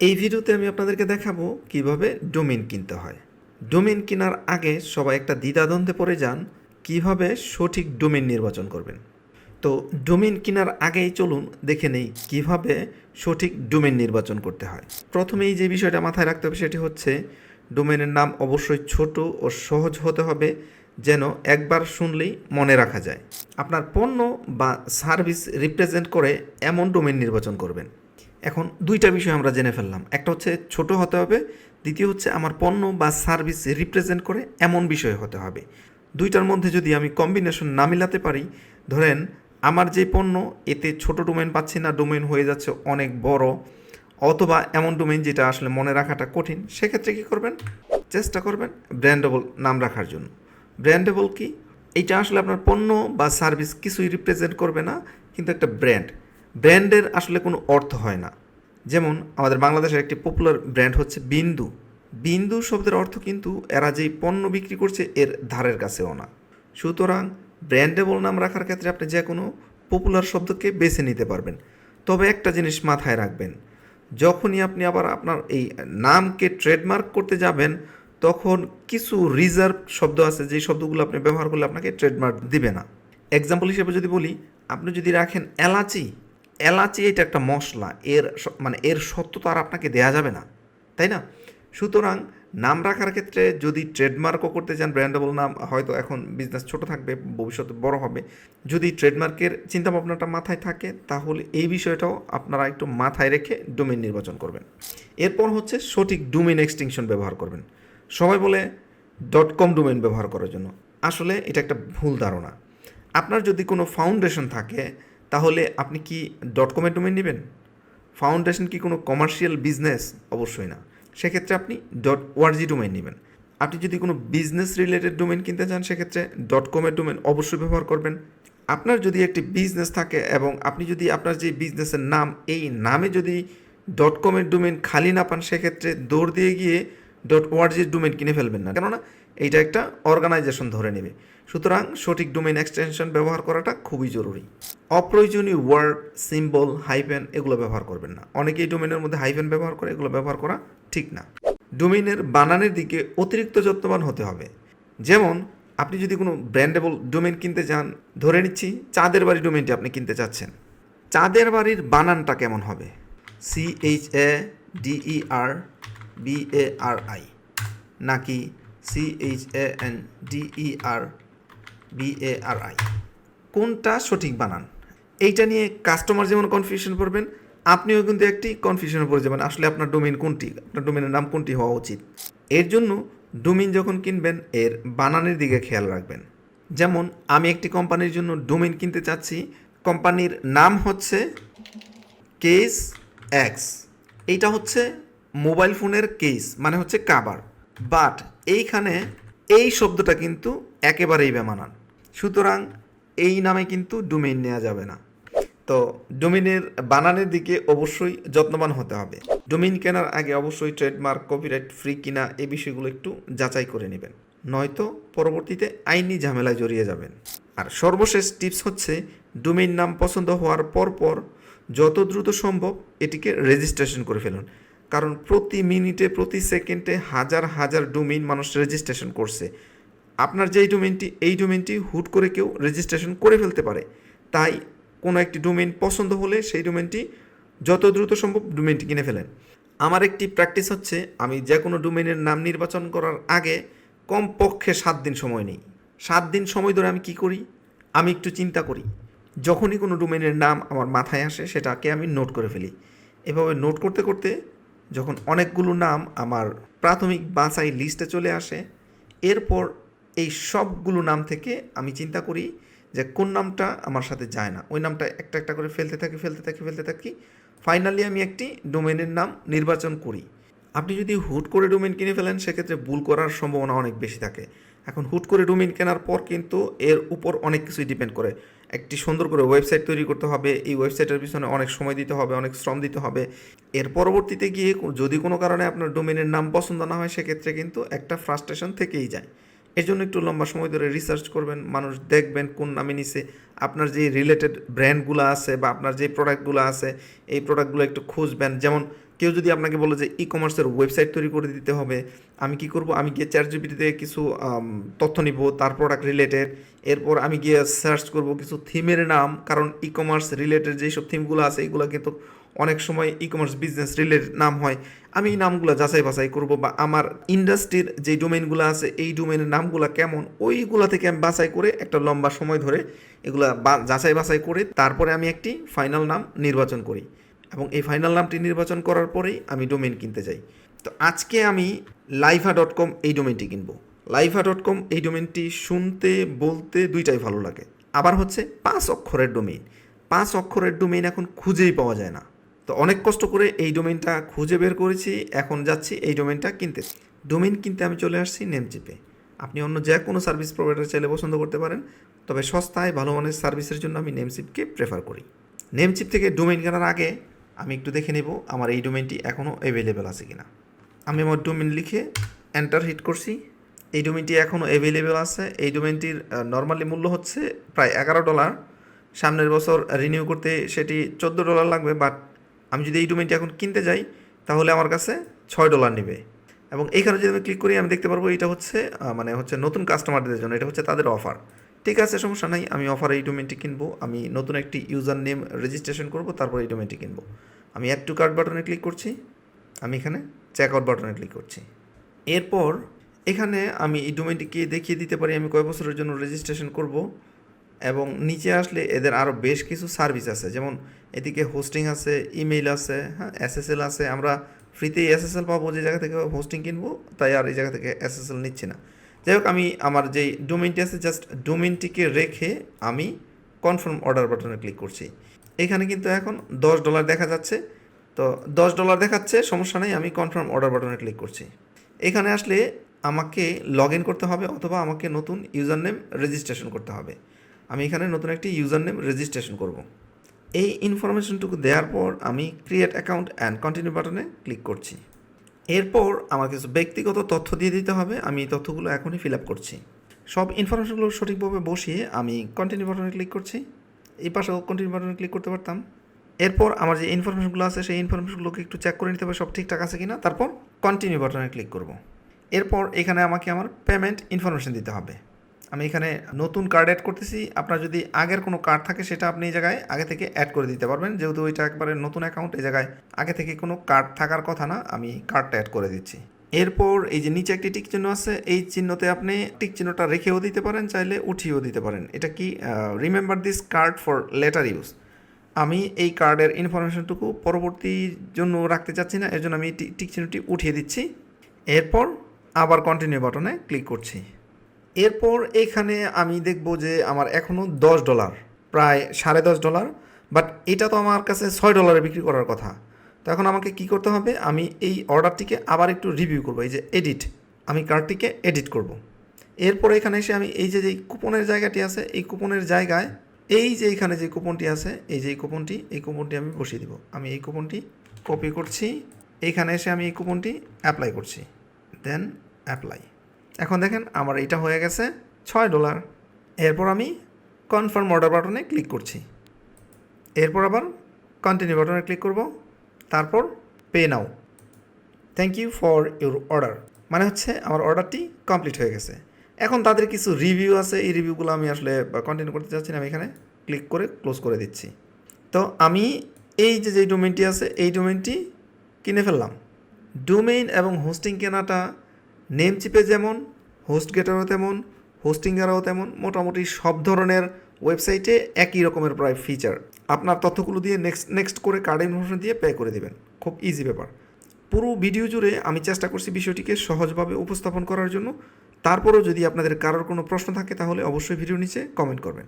এই ভিডিওতে আমি আপনাদেরকে দেখাবো কীভাবে ডোমেন কিনতে হয়। ডোমেন কেনার আগে সবাই একটা দ্বিধাদ্বন্দ্বে পড়ে যান, কীভাবে সঠিক ডোমেন নির্বাচন করবেন। তো ডোমেন কেনার আগেই চলুন দেখে নেই কীভাবে সঠিক ডোমেন নির্বাচন করতে হয়। প্রথমেই যে বিষয়টা মাথায় রাখতে হবে সেটি হচ্ছে, ডোমেনের নাম অবশ্যই ছোট ও সহজ হতে হবে, যেন একবার শুনলেই মনে রাখা যায়। আপনার পণ্য বা সার্ভিস রিপ্রেজেন্ট করে এমন ডোমেন নির্বাচন করবেন। এখন দুইটা বিষয় আমরা জেনে ফেললাম। একটা হচ্ছে ছোট হতে হবে, দ্বিতীয় হচ্ছে আমার পণ্য বা সার্ভিস রিপ্রেজেন্ট করে এমন বিষয় হতে হবে। দুইটার মধ্যে যদি আমি কম্বিনেশন না মিলাতে পারি, ধরেন আমার যে পণ্য, এতে ছোট ডোমেন পাচ্ছি না ডোমেন হয়ে যাচ্ছে অনেক বড়, অথবা এমন ডোমেন যেটা আসলে মনে রাখাটা কঠিন, সেক্ষেত্রে কী করবেন? চেষ্টা করবেন ব্র্যান্ডেবল নাম রাখার জন্য। ব্র্যান্ডেবল কি? এইটা আসলে আপনার পণ্য বা সার্ভিস কিছুই রিপ্রেজেন্ট করবে না, কিন্তু একটা ব্র্যান্ড ব্র্যান্ডের আসলে কোনো অর্থ হয় না। যেমন আমাদের বাংলাদেশের একটি পপুলার ব্র্যান্ড হচ্ছে বিন্দু। বিন্দু শব্দের অর্থ কিন্তু এরা যেই পণ্য বিক্রি করছে এর ধারের কাছেও না। সুতরাং ব্র্যান্ডেবল নাম রাখার ক্ষেত্রে আপনি যে কোনো পপুলার শব্দকে বেছে নিতে পারবেন। তবে একটা জিনিস মাথায় রাখবেন, যখনই আপনি আবার আপনার এই নামকে ট্রেডমার্ক করতে যাবেন, তখন কিছু রিজার্ভ শব্দ আছে যেই শব্দগুলো আপনি ব্যবহার করলে আপনাকে ট্রেডমার্ক দিবে না। এক্সাম্পল হিসেবে যদি বলি, আপনি যদি রাখেন এলাচি এলাচি এটা একটা মশলা, এর মানে এর সত্যতা আর আপনাকে দেয়া যাবে না, তাই না? সুতরাং নাম রাখার ক্ষেত্রে যদি ট্রেডমার্কও করতে চান, ব্র্যান্ডেবল নাম, হয়তো এখন বিজনেস ছোট থাকবে, ভবিষ্যতে বড় হবে, যদি ট্রেডমার্কের চিন্তাভাবনাটা মাথায় থাকে, তাহলে এই বিষয়টাও আপনারা একটু মাথায় রেখে ডোমেন নির্বাচন করবেন। এরপর হচ্ছে সঠিক ডোমেন এক্সটিংশন ব্যবহার করবেন। সবাই বলে ডট কম ডোমেন ব্যবহার করার জন্য। আসলে এটা একটা ভুল ধারণা। আপনার যদি কোনো ফাউন্ডেশন থাকে তাহলে আপনি কি. ডট কমের ডোমেন নেবেন? ফাউন্ডেশন কি কোনো কমার্শিয়াল বিজনেস অবশ্যই না। সেক্ষেত্রে আপনি. ডট ওয়ার্জি ডোমেন নেবেন। আপনি যদি কোনো বিজনেস রিলেটেড ডোমেন কিনতে চান, সেক্ষেত্রে. ডট কমের ডোমেন অবশ্যই ব্যবহার করবেন। আপনার যদি একটি বিজনেস থাকে এবং আপনি যদি আপনার যে বিজনেসের নাম, এই নামে যদি. ডট কমের ডোমেন খালি না পান, সেক্ষেত্রে দৌড় দিয়ে গিয়ে. ডট ওয়ার্জির ডোমেন কিনে ফেলবেন না। কেননা, এইটা একটা অর্গানাইজেশন ধরে নেবে। সুতরাং সঠিক ডোমেইন এক্সটেনশন ব্যবহার করাটা খুবই জরুরি। অপ্রয়োজনীয় ওয়ার্ড সিম্বল হাইফেন এগুলো ব্যবহার করবেন না। অনেকেই ডোমেনের মধ্যে হাইফেন ব্যবহার করে, এগুলো ব্যবহার করা ঠিক না। ডোমেনের বানানের দিকে অতিরিক্ত যত্নবান হতে হবে। যেমন, আপনি যদি কোনো ব্র্যান্ডেবল ডোমেন কিনতে চান ধরে নিচ্ছি চাঁদের বাড়ি ডোমেনটি আপনি কিনতে চাচ্ছেন। চাঁদের বাড়ির বানানটা কেমন হবে? C H A D R B A R I নাকি C H A N D R B A R I কোনটা সঠিক বানান? এইটা নিয়ে কাস্টমার যেমন কনফিউশন পড়বেন আপনিও কিন্তু একটি কনফিউশনে পড়ে যাবেন, আসলে আপনার ডোমেন কোনটি, আপনার ডোমেনের নাম কোনটি হওয়া উচিত। এর জন্য ডোমেন যখন কিনবেন, এর বানানের দিকে খেয়াল রাখবেন। যেমন, আমি একটি কোম্পানির জন্য ডোমেন কিনতে চাচ্ছি কোম্পানির নাম হচ্ছে কেস এক্স এইটা হচ্ছে মোবাইল ফোনের কেস মানে হচ্ছে কাবার বাট এইখানে এই শব্দটা কিন্তু একেবারেই বেমানান। সুতরাং এই নামে কিন্তু ডোমেইন নেওয়া যাবে না। তো ডোমিনের বানানের দিকে অবশ্যই যত্নবান হতে হবে। ডোমেইন কেনার আগে অবশ্যই ট্রেডমার্ক কপিরাইট ফ্রি কিনা এই বিষয়গুলো একটু যাচাই করে নেবেন। নয়তো পরবর্তীতে আইনি ঝামেলায় জড়িয়ে যাবেন। আর সর্বশেষ টিপস হচ্ছে ডোমেইন নাম পছন্দ হওয়ার পর পর যত দ্রুত সম্ভব এটিকে রেজিস্ট্রেশন করে ফেলুন। কারণ প্রতি মিনিটে প্রতি সেকেন্ডে হাজার হাজার ডোমেইন মানুষ রেজিস্ট্রেশন করছে। আপনার যেই ডোমেনটি এই ডোমেনটি হুট করে কেউ রেজিস্ট্রেশন করে ফেলতে পারে। তাই কোনো একটি ডোমেন পছন্দ হলে সেই ডোমেনটি যত দ্রুত সম্ভব ডোমেনটি কিনে ফেলেন। আমার একটি প্র্যাকটিস হচ্ছে, আমি যে কোনো ডোমেনের নাম নির্বাচন করার আগে কমপক্ষে সাত দিন সময় নেই। সাত দিন সময় ধরে আমি কি করি? আমি একটু চিন্তা করি। যখনই কোনো ডোমেনের নাম আমার মাথায় আসে, সেটাকে আমি নোট করে ফেলি। এভাবে নোট করতে করতে যখন অনেকগুলো নাম আমার প্রাথমিক বাছাই লিস্টে চলে আসে, এরপর এই সবগুলো নাম থেকে আমি চিন্তা করি যে কোন নামটা আমার সাথে যায় না। ওই নামটা একটা একটা করে ফেলতে থাকি ফেলতে থাকি ফেলতে থাকি। ফাইনালি আমি একটি ডোমেনের নাম নির্বাচন করি। আপনি যদি হুট করে ডোমেন কিনে ফেলেন, সেক্ষেত্রে ভুল করার সম্ভাবনা অনেক বেশি থাকে। এখন হুট করে ডোমেন কেনার পর কিন্তু এর উপর অনেক কিছুই ডিপেন্ড করে। একটি সুন্দর করে ওয়েবসাইট তৈরি করতে হবে, এই ওয়েবসাইটের পিছনে অনেক সময় দিতে হবে, অনেক শ্রম দিতে হবে। এর পরবর্তীতে গিয়ে যদি কোনো কারণে আপনার ডোমেনের নাম পছন্দ না হয়, সেক্ষেত্রে কিন্তু একটা ফ্রাস্ট্রেশন থেকেই যায়। এর জন্য একটু লম্বা সময় ধরে রিসার্চ করবেন, মানুষ দেখবেন কোন নামে নিছে। আপনার যে রিলেটেড ব্র্যান্ডগুলো আছে বা আপনার যে প্রোডাক্টগুলো আছে, এই প্রোডাক্টগুলো একটু খুঁজবেন। যেমন কেউ যদি আপনাকে বলে যে ই কমার্সের ওয়েবসাইট তৈরি করে দিতে হবে, আমি কি করব? আমি গিয়ে চ্যাট জিপিটিতে কিছু তথ্য নিব, তার প্রোডাক্ট রিলেটেড এরপর আমি গিয়ে সার্চ করব কিছু থিমের নাম, কারণ ই কমার্স রিলেটেড যেসব থিমগুলো আছে, এগুলো কিন্তু অনেক সময় ই কমার্স বিজনেস রিলেটেড নাম হয়। আমি এই নামগুলো যাচাই বাছাই করব বা আমার ইন্ডাস্ট্রির যে ডোমেনগুলো আছে, এই ডোমেনের নামগুলো কেমন, ওইগুলা থেকে আমি বাছাই করে একটা লম্বা সময় ধরে এগুলা যাচাই বাছাই করে তারপরে আমি একটি ফাইনাল নাম নির্বাচন করি। এবং এই ফাইনাল নামটি নির্বাচন করার পরেই আমি ডোমেন কিনতে যাই। তো আজকে আমি লাইভা ডট কম এই ডোমেনটি কিনবো। লাইফা ডট কম এই ডোমেনটি শুনতে, বলতে দুইটাই ভালো লাগে। আবার হচ্ছে পাঁচ অক্ষরের ডোমেইন পাঁচ অক্ষরের ডোমেইন এখন খুঁজেই পাওয়া যায় না। তো অনেক কষ্ট করে এই ডোমেনটা খুঁজে বের করেছি, এখন যাচ্ছি এই ডোমেনটা কিনতে। ডোমেন কিনতে আমি চলে আসছি নেমচিপে আপনি অন্য যে কোনো সার্ভিস প্রোভাইডার চাইলে পছন্দ করতে পারেন, তবে সস্তায় ভালো মানের সার্ভিসের জন্য আমি নেমচিপকে প্রেফার করি। নেমচিপ থেকে ডোমেন কেনার আগে আমি একটু দেখে নেব আমার এই ডোমেনটি এখনও অ্যাভেলেবেল আছে কিনা। আমি আমার ডোমেন লিখে এন্টার হিট করছি। এই ডোমেনটি এখনও অ্যাভেলেবেল আছে। এই ডোমেনটির নর্মালি মূল্য হচ্ছে প্রায় এগারো ডলার। সামনের বছর রিনিউ করতে সেটি চোদ্দ ডলার লাগবে বাট আমি যদি এই ডোমেইনটি এখন কিনতে যাই, তাহলে আমার কাছে ছয় ডলার নেবে। এবং এইখানে যদি আমি ক্লিক করি, আমি দেখতে পারব এটা হচ্ছে মানে হচ্ছে নতুন কাস্টমারদের জন্য, এটা হচ্ছে তাদের অফার ঠিক আছে, সমস্যা নাই, আমি অফার এই ডোমেনটি কিনবো, আমি নতুন একটি ইউজার নেম রেজিস্ট্রেশন করব, তারপর এই ডোমেনটি কিনবো। আমি অ্যাড টু কার্ড বাটনে ক্লিক করছি, আমি এখানে চেক আউট বাটনে ক্লিক করছি। এরপর এখানে আমি এই ডোমেনটিকে দেখিয়ে দিতে পারি, আমি কয় বছরের জন্য রেজিস্ট্রেশন করব এবং নিচে আসলে এদের আরও বেশ কিছু সার্ভিস আছে। যেমন এদিকে হোস্টিং আছে ইমেইল আছে হ্যাঁ এসএসএল আছে। আমরা ফ্রিতেই এসএসএল পাবো যে জায়গা থেকে হোস্টিং কিনবো, তাই আর এই জায়গা থেকে এসএসএল নিচ্ছি না। যাই হোক, আমি আমার যেই ডোমেনটি আছে জাস্ট ডোমেনটিকে রেখে আমি কনফার্ম অর্ডার বাটনে ক্লিক করছি। এখানে কিন্তু এখন দশ ডলার দেখা যাচ্ছে। তো দশ ডলার দেখাচ্ছে, সমস্যা নেই, আমি কনফার্ম অর্ডার বাটনে ক্লিক করছি। এখানে আসলে আমাকে লগ ইন করতে হবে অথবা আমাকে নতুন ইউজার নেম রেজিস্ট্রেশন করতে হবে। আমি এখানে নতুন একটি ইউজার নেম রেজিস্ট্রেশন করব। এই ইনফরমেশনটুকু দেওয়ার পর আমি ক্রিয়েট অ্যাকাউন্ট অ্যান্ড কন্টিনিউ বাটনে ক্লিক করছি। এরপর আমার কিছু ব্যক্তিগত তথ্য দিয়ে দিতে হবে। আমি এই তথ্যগুলো এখনই ফিল আপ করছি। সব ইনফরমেশনগুলো সঠিকভাবে বসিয়ে আমি কন্টিনিউ বাটনে ক্লিক করছি। এই পাশেও কন্টিনিউ বাটনে ক্লিক করতে পারতাম। এরপর আমার যে ইনফরমেশনগুলো আছে, সেই ইনফরমেশনগুলোকে একটু চেক করে নিতে হবে সব ঠিকঠাক আছে কিনা। তারপর কন্টিনিউ বাটনে ক্লিক করব। এরপর এখানে আমাকে আমার পেমেন্ট ইনফরমেশন দিতে হবে। আমি এখানে নতুন কার্ড অ্যাড করতেছি। আপনার যদি আগের কোনো কার্ড থাকে, সেটা আপনি এই জায়গায় আগে থেকে অ্যাড করে দিতে পারবেন। যেহেতু ওইটা একবারে নতুন অ্যাকাউন্ট এই জায়গায় আগে থেকে কোনো কার্ড থাকার কথা না, আমি কার্ডটা অ্যাড করে দিচ্ছি। এরপর এই যে নিচে একটি টিক চিহ্ন আছে, এই চিহ্নতে আপনি টিক চিহ্নটা রেখেও দিতে পারেন, চাইলে উঠিয়েও দিতে পারেন। এটা কি remember this card for later use আমি এই কার্ডের ইনফরমেশনটুকু পরবর্তীর জন্য রাখতে চাচ্ছি না, এর জন্য আমি টিক চিহ্নটি উঠিয়ে দিচ্ছি। এরপর আবার কন্টিনিউ বাটনে ক্লিক করছি। এরপর এখানে আমি দেখব যে আমার এখনও দশ ডলার, প্রায় সাড়ে দশ ডলার বাট এটা তো আমার কাছে ছয় ডলারে বিক্রি করার কথা। তো এখন আমাকে কি করতে হবে? আমি এই অর্ডারটিকে আবার একটু রিভিউ করব, এই যে এডিট আমি কার্ডটিকে এডিট করব। এরপর এখানে এসে আমি এই যে যে কুপনের জায়গাটি আছে, এই কুপনের জায়গায় এই যে এখানে যে কুপনটি আছে, এই যে কুপনটি, এই কুপনটি আমি বসিয়ে দিব। আমি এই কুপনটি কপি করছি এইখানে এসে আমি এই কুপনটি অ্যাপ্লাই করছি। দেন অ্যাপ্লাই এখন দেখেন আমার এটা হয়ে গেছে ছয় ডলার। এরপর আমি কনফার্ম অর্ডার বাটনে ক্লিক করছি। এরপর আবার কন্টিনিউ বাটনে ক্লিক করব। তারপর pay now thank you for your order মানে হচ্ছে আমার অর্ডারটি কমপ্লিট হয়ে গেছে। এখন তাদের কিছু রিভিউ আছে। এই রিভিউগুলো আমি আসলে কন্টিনিউ করতে চাচ্ছি না। আমি এখানে ক্লিক করে ক্লোজ করে দিচ্ছি। তো আমি এই যে যে ডোমেনটি আছে, এই ডোমেনটি কিনে ফেললাম। ডোমেইন এবং হোস্টিং কেনাটা নেম চিপে যেমন হোস্ট গেটারও তেমন হোস্টিংয়েরও তেমন, মোটামুটি সব ধরনের ওয়েবসাইটে একই রকমের প্রায় ফিচার আপনার তথ্যগুলো দিয়ে নেক্সট নেক্সট করে কার্ড ইনফরমেশন দিয়ে পে করে দেবেন। খুব ইজি ব্যাপার। পুরো ভিডিও জুড়ে আমি চেষ্টা করছি বিষয়টিকে সহজভাবে উপস্থাপন করার জন্য। তারপরেও যদি আপনাদের কারোর কোনো প্রশ্ন থাকে তাহলে অবশ্যই ভিডিও নিচে কমেন্ট করবেন।